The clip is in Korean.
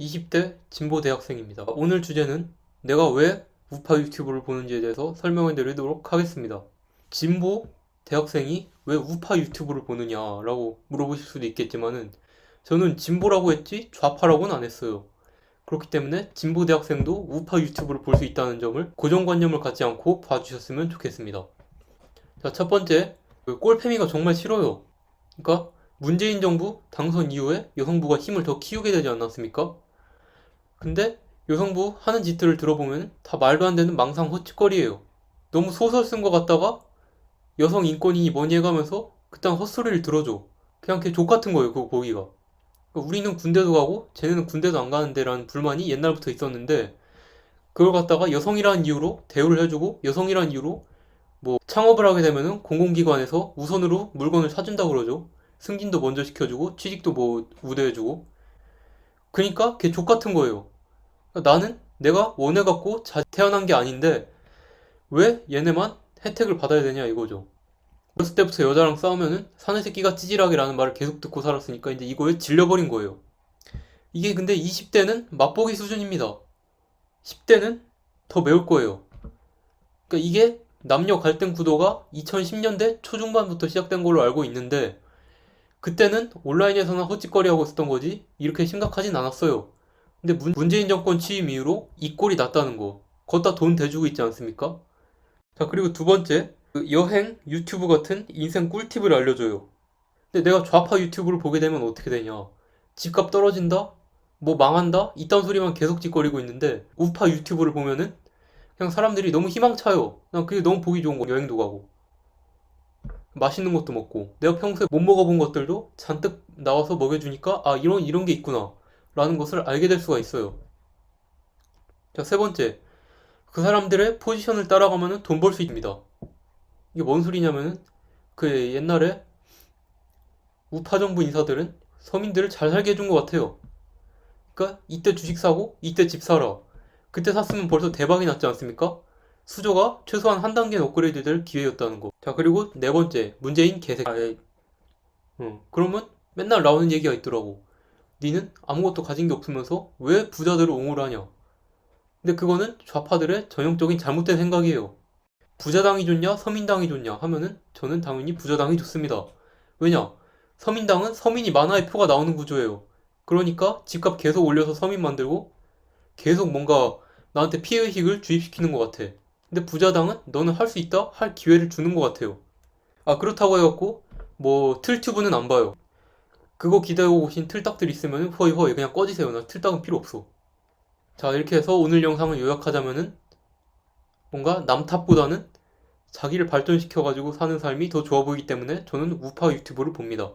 20대 진보 대학생입니다. 오늘 주제는 내가 왜 우파 유튜브를 보는지에 대해서 설명해 드리도록 하겠습니다. 진보 대학생이 왜 우파 유튜브를 보느냐라고 물어보실 수도 있겠지만은 저는 진보라고 했지 좌파라고는 안 했어요. 그렇기 때문에 진보 대학생도 우파 유튜브를 볼 수 있다는 점을 고정관념을 갖지 않고 봐주셨으면 좋겠습니다. 자, 첫 번째, 그 꼴패미가 정말 싫어요. 그러니까 문재인 정부 당선 이후에 여성부가 힘을 더 키우게 되지 않았습니까? 근데 여성부 하는 짓들을 들어보면 다 말도 안 되는 망상 헛짓거리예요. 너무 소설 쓴 것 같다가 여성 인권이니 뭐니 해가면서 그딴 헛소리를 들어줘. 그냥 걔 족같은 거예요, 그거 보기가. 그러니까 우리는 군대도 가고 쟤네는 군대도 안 가는데라는 불만이 옛날부터 있었는데 그걸 갖다가 여성이라는 이유로 대우를 해주고 여성이라는 이유로 뭐 창업을 하게 되면은 공공기관에서 우선으로 물건을 사준다 그러죠. 승진도 먼저 시켜주고 취직도 뭐 우대해주고 그니까 걔 족같은 거예요. 나는 내가 원해갖고 자 태어난 게 아닌데 왜 얘네만 혜택을 받아야 되냐 이거죠. 어렸을 때부터 여자랑 싸우면은 사내 새끼가 찌질하게라는 말을 계속 듣고 살았으니까 이제 이거에 질려버린 거예요. 이게 근데 20대는 맛보기 수준입니다. 10대는 더 매울 거예요. 그러니까 이게 남녀 갈등 구도가 2010년대 초중반부터 시작된 걸로 알고 있는데 그때는 온라인에서나 헛짓거리하고 있었던 거지 이렇게 심각하진 않았어요. 근데 문, 문재인 정권 취임 이후로 이 꼴이 났다는 거. 걷다 돈 대주고 있지 않습니까? 자, 그리고 두 번째, 그 여행 유튜브 같은 인생 꿀팁을 알려줘요. 근데 내가 좌파 유튜브를 보게 되면 어떻게 되냐? 집값 떨어진다? 뭐 망한다? 이딴 소리만 계속 짓거리고 있는데 우파 유튜브를 보면은 그냥 사람들이 너무 희망차요. 난 그게 너무 보기 좋은 거. 여행도 가고 맛있는 것도 먹고 내가 평소에 못 먹어본 것들도 잔뜩 나와서 먹여주니까 아 이런 이런 게 있구나 라는 것을 알게 될 수가 있어요. 자, 세 번째. 그 사람들의 포지션을 따라가면은 돈벌 수 있습니다. 이게 뭔 소리냐면은 그 옛날에 우파 정부 인사들은 서민들을 잘 살게 해준 것 같아요. 그러니까 이때 주식 사고 이때 집 사라. 그때 샀으면 벌써 대박이 났지 않습니까? 수조가 최소한 한 단계 업그레이드 될 기회였다는 거. 자, 그리고 네 번째. 문재인 개새끼. 아, 예. 응. 그러면 맨날 나오는 얘기가 있더라고. 니는 아무것도 가진 게 없으면서 왜 부자들을 옹호를 하냐? 근데 그거는 좌파들의 전형적인 잘못된 생각이에요. 부자당이 좋냐, 서민당이 좋냐 하면은 저는 당연히 부자당이 좋습니다. 왜냐? 서민당은 서민이 많아야 표가 나오는 구조예요. 그러니까 집값 계속 올려서 서민 만들고 계속 뭔가 나한테 피해의식을 주입시키는 것 같아. 근데 부자당은 너는 할 수 있다? 할 기회를 주는 것 같아요. 아, 그렇다고 해갖고 뭐 틀튜브는 안 봐요. 그거 기다리고 오신 틀딱들 있으면 허이 허이 그냥 꺼지세요. 나 틀딱은 필요 없어. 자, 이렇게 해서 오늘 영상을 요약하자면은 뭔가 남 탓보다는 자기를 발전시켜가지고 사는 삶이 더 좋아 보이기 때문에 저는 우파 유튜브를 봅니다.